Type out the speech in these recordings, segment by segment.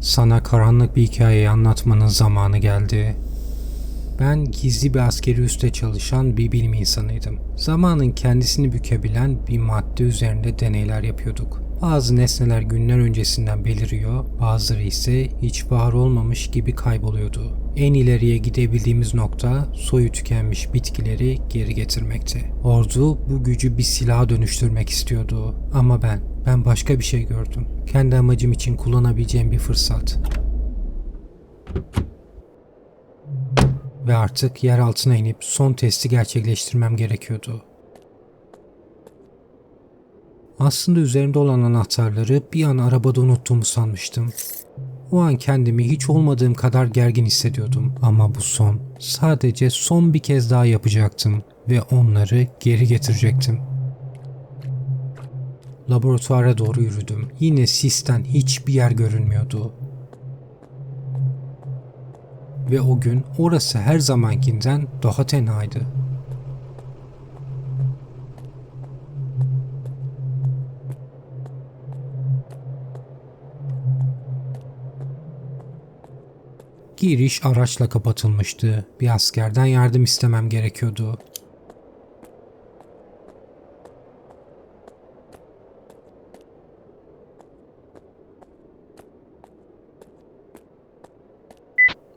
Sana karanlık bir hikayeyi anlatmanın zamanı geldi. Ben gizli bir askeri üste çalışan bir bilim insanıydım. Zamanın kendisini bükebilen bir madde üzerinde deneyler yapıyorduk. Bazı nesneler günler öncesinden beliriyor, bazıları ise hiç var olmamış gibi kayboluyordu. En ileriye gidebildiğimiz nokta soyu tükenmiş bitkileri geri getirmekti. Ordu bu gücü bir silaha dönüştürmek istiyordu. Ama ben, ben başka bir şey gördüm. Kendi amacım için kullanabileceğim bir fırsat. Ve artık yer altına inip son testi gerçekleştirmem gerekiyordu. Aslında üzerimde olan anahtarları bir an arabada unuttuğumu sanmıştım. O an kendimi hiç olmadığım kadar gergin hissediyordum. Ama bu son. Sadece son bir kez daha yapacaktım ve onları geri getirecektim. Laboratuvara doğru yürüdüm. Yine sisten hiçbir yer görünmüyordu. Ve o gün orası her zamankinden daha tenaydı. Giriş araçla kapatılmıştı. Bir askerden yardım istemem gerekiyordu.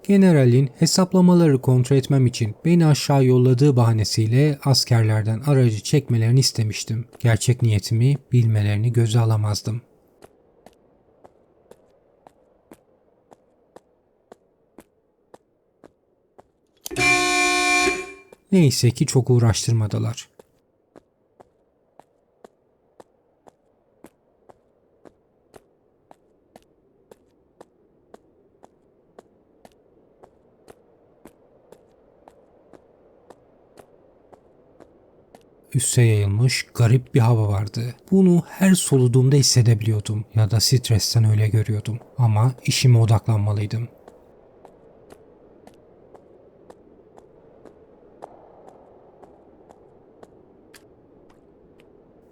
Generalin hesaplamaları kontrol etmem için beni aşağı yolladığı bahanesiyle askerlerden aracı çekmelerini istemiştim. Gerçek niyetimi bilmelerini göze alamazdım. Neyse ki çok uğraştırmadılar. Üste yayılmış garip bir hava vardı. Bunu her soluduğumda hissedebiliyordum ya da stresten öyle görüyordum. Ama işime odaklanmalıydım.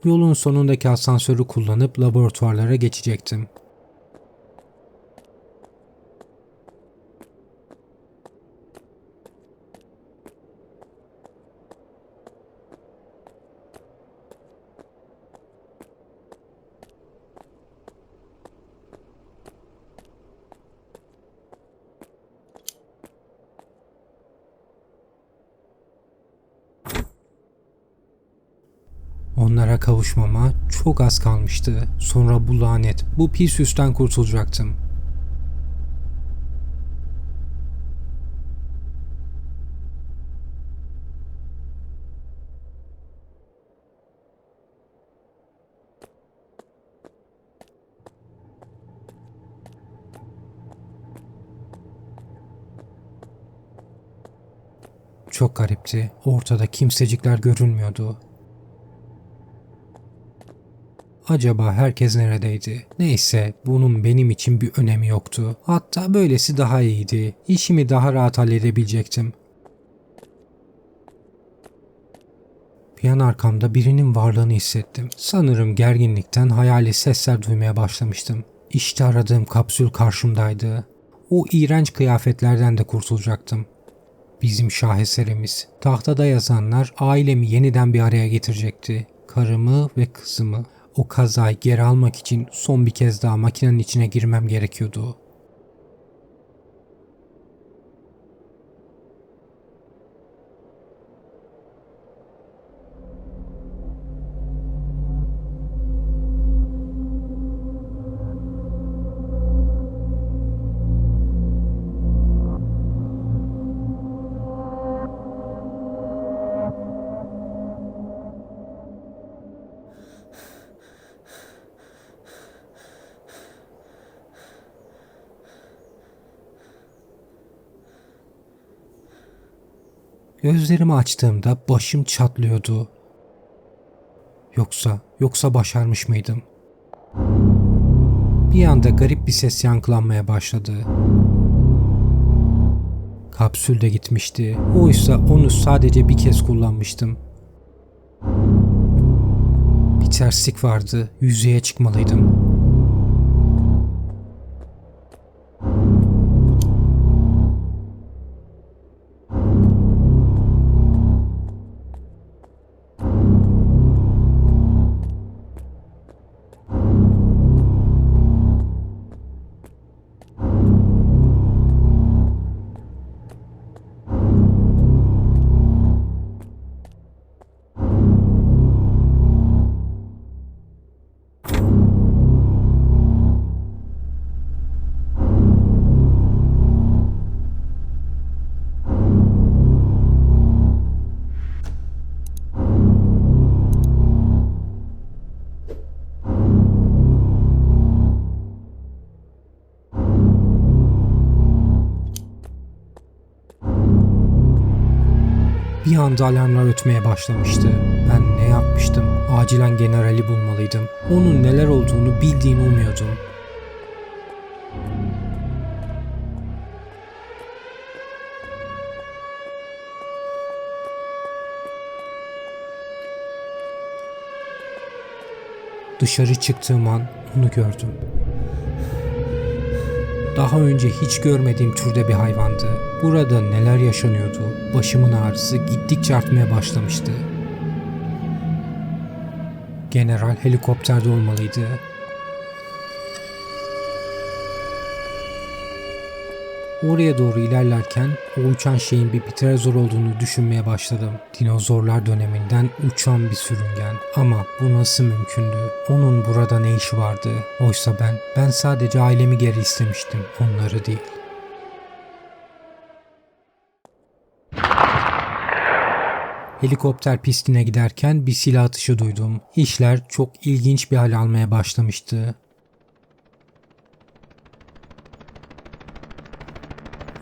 Yolun sonundaki asansörü kullanıp laboratuvarlara geçecektim. Onlara kavuşmama çok az kalmıştı. Sonra bu lanet, bu pis üstten kurtulacaktım. Çok garipti. Ortada kimsecikler görünmüyordu. Acaba herkes neredeydi? Neyse bunun benim için bir önemi yoktu. Hatta böylesi daha iyiydi. İşimi daha rahat halledebilecektim. Bir an arkamda birinin varlığını hissettim. Sanırım gerginlikten hayali sesler duymaya başlamıştım. İşte aradığım kapsül karşımdaydı. O iğrenç kıyafetlerden de kurtulacaktım. Bizim şaheserimiz. Tahtada yazanlar ailemi yeniden bir araya getirecekti. Karımı ve kızımı. O kazayı geri almak için son bir kez daha makinenin içine girmem gerekiyordu. Gözlerimi açtığımda başım çatlıyordu. Yoksa, yoksa başarmış mıydım? Bir anda garip bir ses yankılanmaya başladı. Kapsül de gitmişti. Oysa onu sadece bir kez kullanmıştım. Bir terslik vardı. Yüzeye çıkmalıydım. Bir anda alarmlar ötmeye başlamıştı. Ben ne yapmıştım? Acilen generali bulmalıydım. Onun neler olduğunu bildiğini umuyordum. Dışarı çıktığım an onu gördüm. Daha önce hiç görmediğim türde bir hayvandı. Burada neler yaşanıyordu? Başımın ağrısı gittikçe artmaya başlamıştı. General helikopterde olmalıydı. Oraya doğru ilerlerken o uçan şeyin bir pterazor olduğunu düşünmeye başladım. Dinozorlar döneminden uçan bir sürüngen. Ama bu nasıl mümkündü? Onun burada ne işi vardı? Oysa ben, ben sadece ailemi geri istemiştim, onları değil. Helikopter pistine giderken bir silah atışı duydum. İşler çok ilginç bir hal almaya başlamıştı.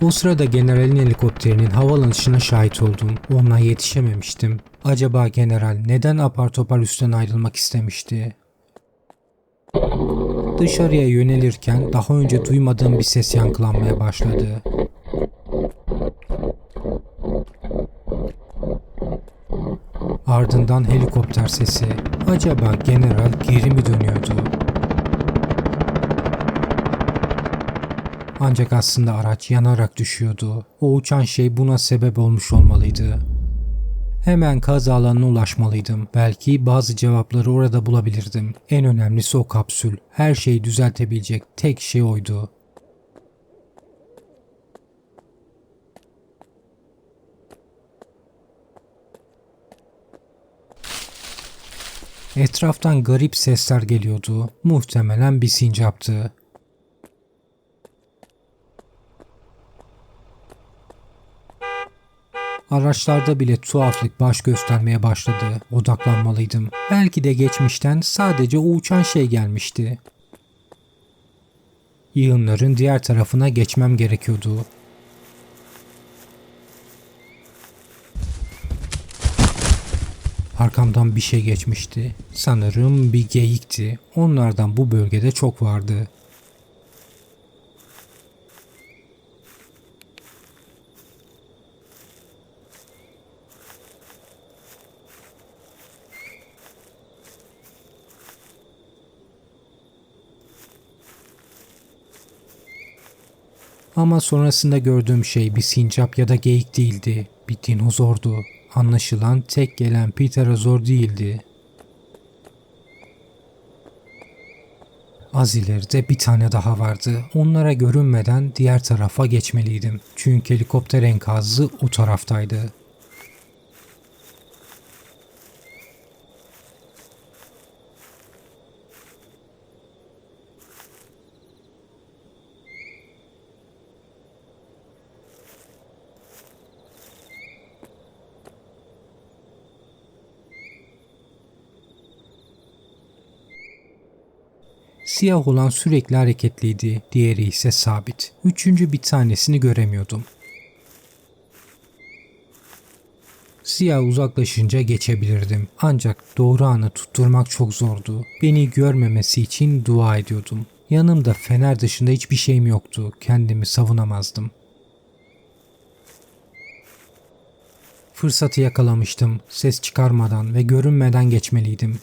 O sırada generalin helikopterinin havalanışına şahit oldum. Ona yetişememiştim. Acaba general neden apar topar üstten ayrılmak istemişti? Dışarıya yönelirken daha önce duymadığım bir ses yankılanmaya başladı. Ardından helikopter sesi. Acaba general geri mi dönüyordu? Ancak aslında araç yanarak düşüyordu. O uçan şey buna sebep olmuş olmalıydı. Hemen kaza alanına ulaşmalıydım. Belki bazı cevapları orada bulabilirdim. En önemlisi o kapsül. Her şeyi düzeltebilecek tek şey oydu. Etraftan garip sesler geliyordu. Muhtemelen bir sincaptı. Araçlarda bile tuhaflık baş göstermeye başladı. Odaklanmalıydım. Belki de geçmişten sadece o uçan şey gelmişti. Yığınların diğer tarafına geçmem gerekiyordu. Arkamdan bir şey geçmişti. Sanırım bir geyikti. Onlardan bu bölgede çok vardı. Ama sonrasında gördüğüm şey bir sincap ya da geyik değildi. Bir dinozordu. Anlaşılan tek gelen pterazor değildi. Az ileride bir tane daha vardı. Onlara görünmeden diğer tarafa geçmeliydim. Çünkü helikopter enkazı o taraftaydı. Siyah olan sürekli hareketliydi, diğeri ise sabit. Üçüncü bir tanesini göremiyordum. Siyah uzaklaşınca geçebilirdim. Ancak doğru anı tutturmak çok zordu. Beni görmemesi için dua ediyordum. Yanımda fener dışında hiçbir şeyim yoktu. Kendimi savunamazdım. Fırsatı yakalamıştım. Ses çıkarmadan ve görünmeden geçmeliydim.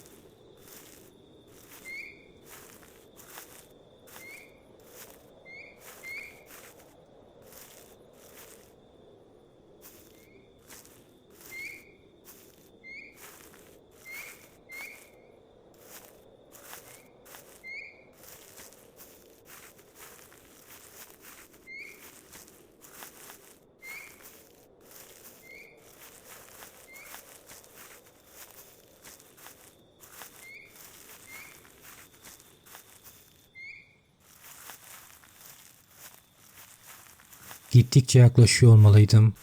Gittikçe yaklaşıyor olmalıydım.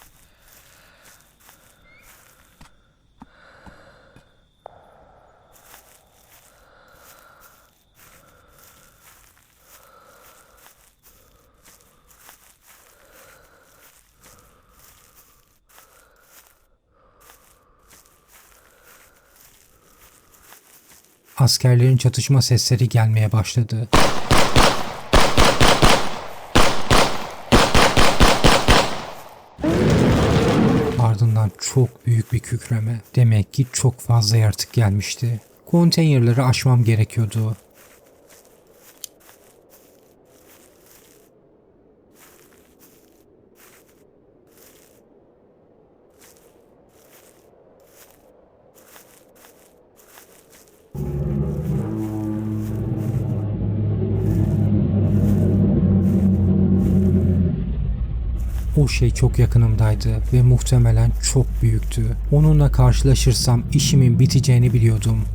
Askerlerin çatışma sesleri gelmeye başladı. Çok büyük bir kükreme. Demek ki çok fazla yaratık gelmişti. Konteynerleri aşmam gerekiyordu. Çok yakınımdaydı ve muhtemelen çok büyüktü. Onunla karşılaşırsam işimin biteceğini biliyordum.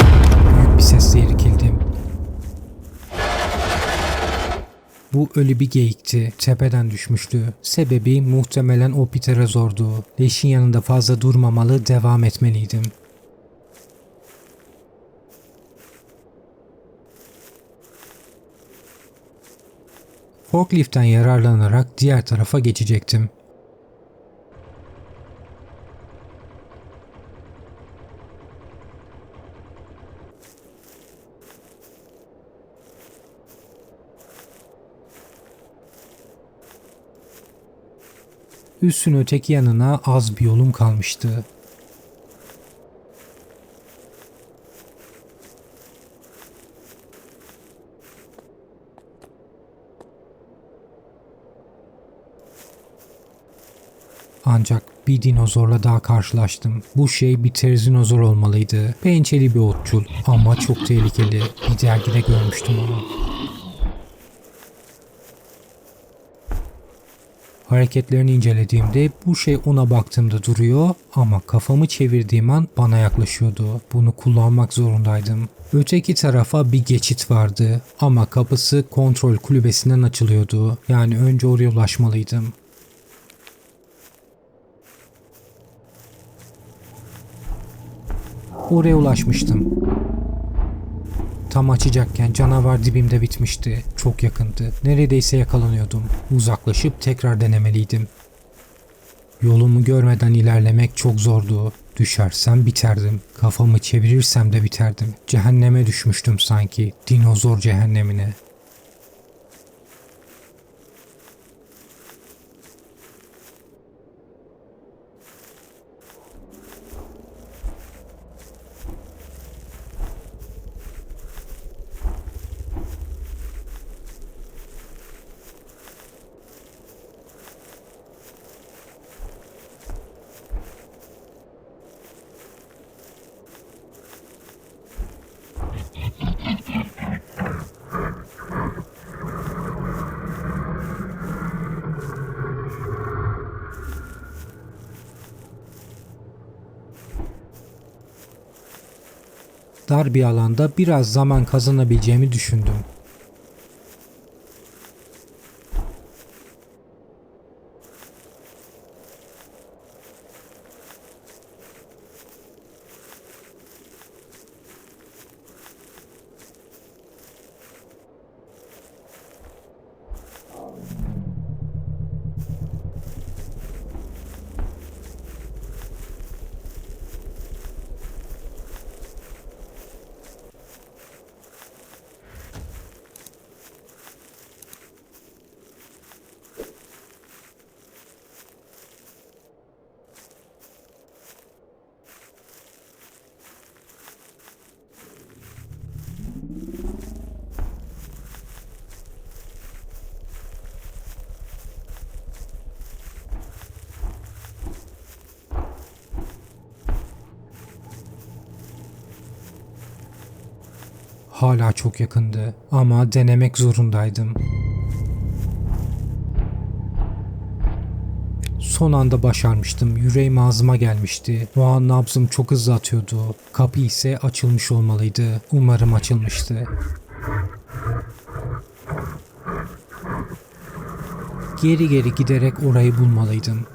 Büyük bir sesle irkildim. Bu ölü bir geyikti. Tepeden düşmüştü. Sebebi muhtemelen o pterazordu. Leşin yanında fazla durmamalı, devam etmeliydim. Forklift'ten yararlanarak diğer tarafa geçecektim. Üssün öteki yanına az bir yolum kalmıştı. Ancak bir dinozorla daha karşılaştım. Bu şey bir terizinozor olmalıydı. Pençeli bir otçul ama çok tehlikeli. Bir dergide görmüştüm onu. Hareketlerini incelediğimde bu şey ona baktığımda duruyor ama kafamı çevirdiğim an bana yaklaşıyordu. Bunu kullanmak zorundaydım. Öteki tarafa bir geçit vardı ama kapısı kontrol kulübesinden açılıyordu. Yani önce oraya ulaşmalıydım. Oraya ulaşmıştım. Tam açacakken canavar dibimde bitmişti. Çok yakındı. Neredeyse yakalanıyordum. Uzaklaşıp tekrar denemeliydim. Yolumu görmeden ilerlemek çok zordu. Düşersem biterdim. Kafamı çevirirsem de biterdim. Cehenneme düşmüştüm sanki. Dinozor cehennemine. Dar bir alanda biraz zaman kazanabileceğimi düşündüm. Hala çok yakındı ama denemek zorundaydım. Son anda başarmıştım. Yüreğim ağzıma gelmişti. O an nabzım çok hızlı atıyordu. Kapı ise açılmış olmalıydı. Umarım açılmıştı. Geri geri giderek orayı bulmalıydım.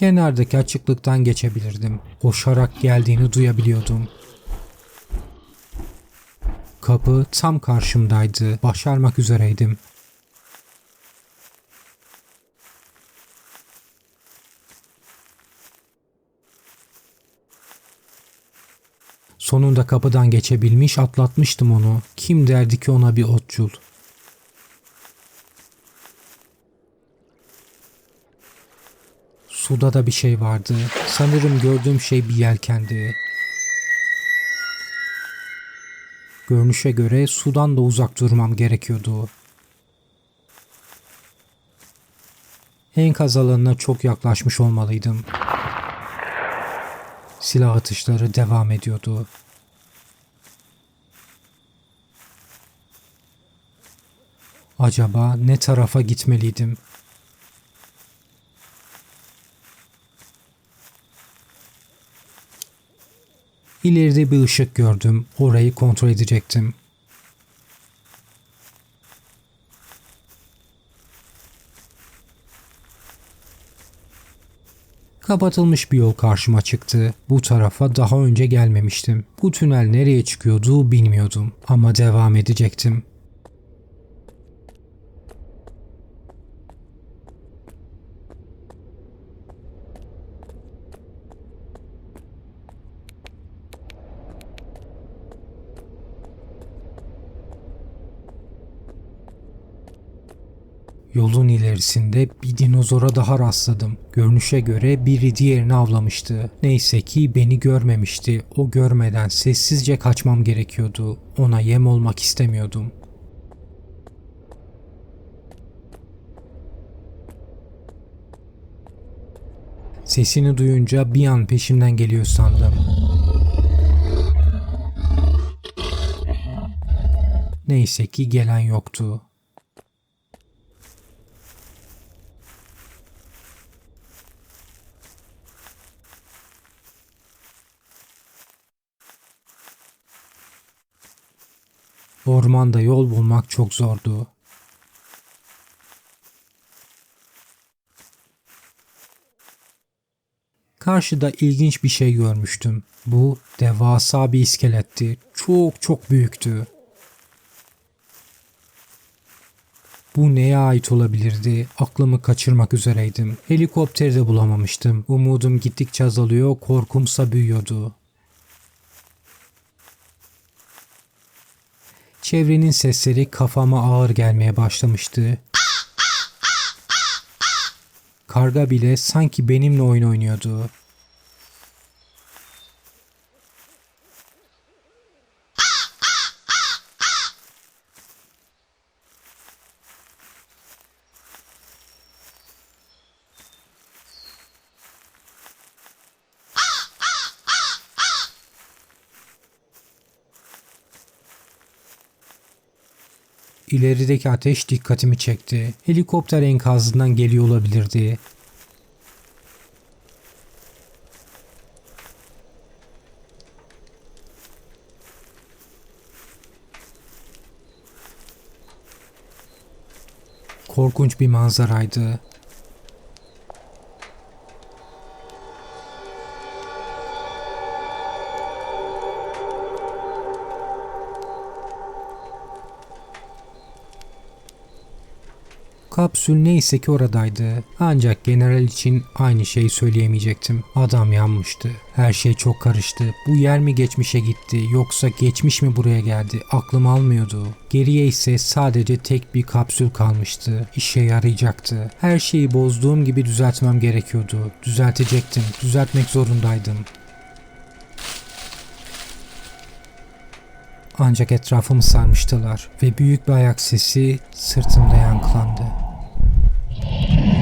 Kenardaki açıklıktan geçebilirdim. Koşarak geldiğini duyabiliyordum. Kapı tam karşımdaydı. Başarmak üzereydim. Sonunda kapıdan geçebilmiş atlatmıştım onu. Kim derdi ki ona bir otçul. Suda da bir şey vardı. Sanırım gördüğüm şey bir yelkendi. Görünüşe göre sudan da uzak durmam gerekiyordu. Enkaz alanına çok yaklaşmış olmalıydım. Silah atışları devam ediyordu. Acaba ne tarafa gitmeliydim? İleride bir ışık gördüm. Orayı kontrol edecektim. Kapatılmış bir yol karşıma çıktı. Bu tarafa daha önce gelmemiştim. Bu tünel nereye çıkıyordu bilmiyordum ama devam edecektim. Yolun ilerisinde bir dinozora daha rastladım. Görünüşe göre biri diğerini avlamıştı. Neyse ki beni görmemişti. O görmeden sessizce kaçmam gerekiyordu. Ona yem olmak istemiyordum. Sesini duyunca bir an peşimden geliyor sandım. Neyse ki gelen yoktu. Ormanda yol bulmak çok zordu. Karşıda ilginç bir şey görmüştüm. Bu devasa bir iskeletti. Çok çok büyüktü. Bu neye ait olabilirdi? Aklımı kaçırmak üzereydim. Helikopteri de bulamamıştım. Umudum gittikçe azalıyor, korkumsa büyüyordu. Çevrenin sesleri kafama ağır gelmeye başlamıştı. Karga bile sanki benimle oyun oynuyordu. İlerideki ateş dikkatimi çekti. Helikopter enkazından geliyor olabilirdi. Korkunç bir manzaraydı. Kapsül neyse ki oradaydı. Ancak general için aynı şeyi söyleyemeyecektim. Adam yanmıştı. Her şey çok karıştı. Bu yer mi geçmişe gitti yoksa geçmiş mi buraya geldi? Aklım almıyordu. Geriye ise sadece tek bir kapsül kalmıştı. İşe yarayacaktı. Her şeyi bozduğum gibi düzeltmem gerekiyordu. Düzeltecektim. Düzeltmek zorundaydım. Ancak etrafımı sarmıştılar ve büyük bir ayak sesi sırtımda yankılandı. Thank you.